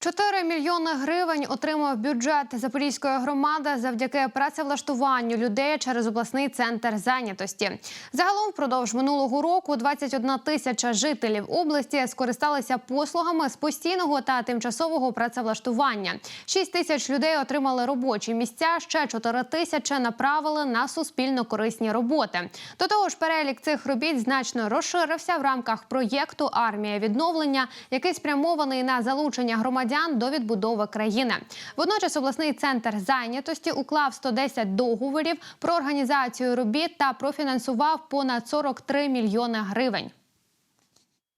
4 мільйони гривень отримав бюджет Запорізької громади завдяки працевлаштуванню людей через обласний центр зайнятості. Загалом впродовж минулого року 21 тисяча жителів області скористалися послугами з постійного та тимчасового працевлаштування. 6 тисяч людей отримали робочі місця. Ще 4 тисячі направили на суспільно корисні роботи. До того ж, перелік цих робіт значно розширився в рамках проєкту Армія відновлення, який спрямований на залучення громадян до відбудови країни. Водночас обласний центр зайнятості уклав 110 договорів про організацію робіт та профінансував понад 43 мільйони гривень.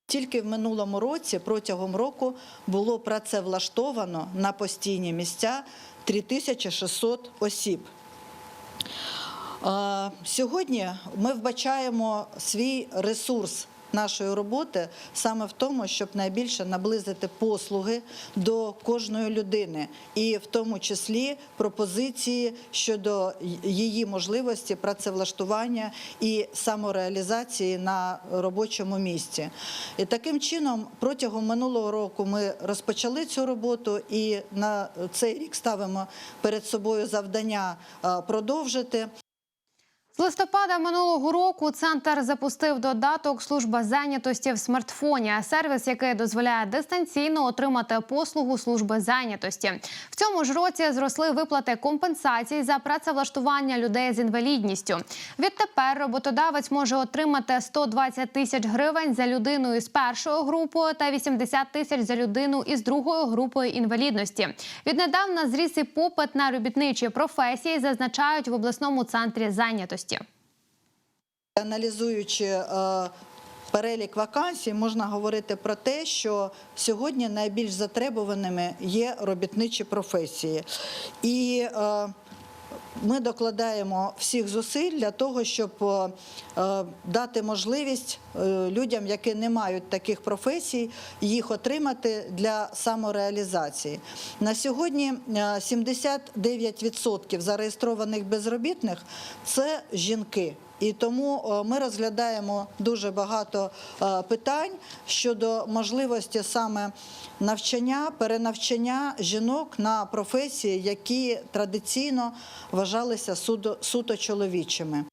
Тільки в минулому році, протягом року, було працевлаштовано на постійні місця 3600 осіб. Е, Сьогодні ми вбачаємо свій ресурс нашої роботи саме в тому, щоб найбільше наблизити послуги до кожної людини, і в тому числі пропозиції щодо її можливості працевлаштування і самореалізації на робочому місці. І таким чином, протягом минулого року ми розпочали цю роботу, і на цей рік ставимо перед собою завдання е, продовжити. З листопада минулого року центр запустив додаток служба зайнятості в смартфоні, сервіс, який дозволяє дистанційно отримати послугу служби зайнятості. В цьому ж році зросли виплати компенсацій за працевлаштування людей з інвалідністю. Відтепер роботодавець може отримати 120 тисяч гривень за людину із першою групою та 80 тисяч за людину із другою групою інвалідності. Віднедавна зріс і попит на робітничі професії, зазначають в обласному центрі зайнятості. Аналізуючи е, перелік вакансій, можна говорити про те, що сьогодні найбільш затребуваними є робітничі професії. І е, ми докладаємо всіх зусиль для того, щоб е, е, дати можливість е, людям, які не мають таких професій, їх отримати для самореалізації. На сьогодні е, 79% зареєстрованих безробітних це жінки. І тому е, ми розглядаємо дуже багато е, питань щодо можливості саме навчання, перенавчання жінок на професії, які традиційно вважалися суто, чоловічими.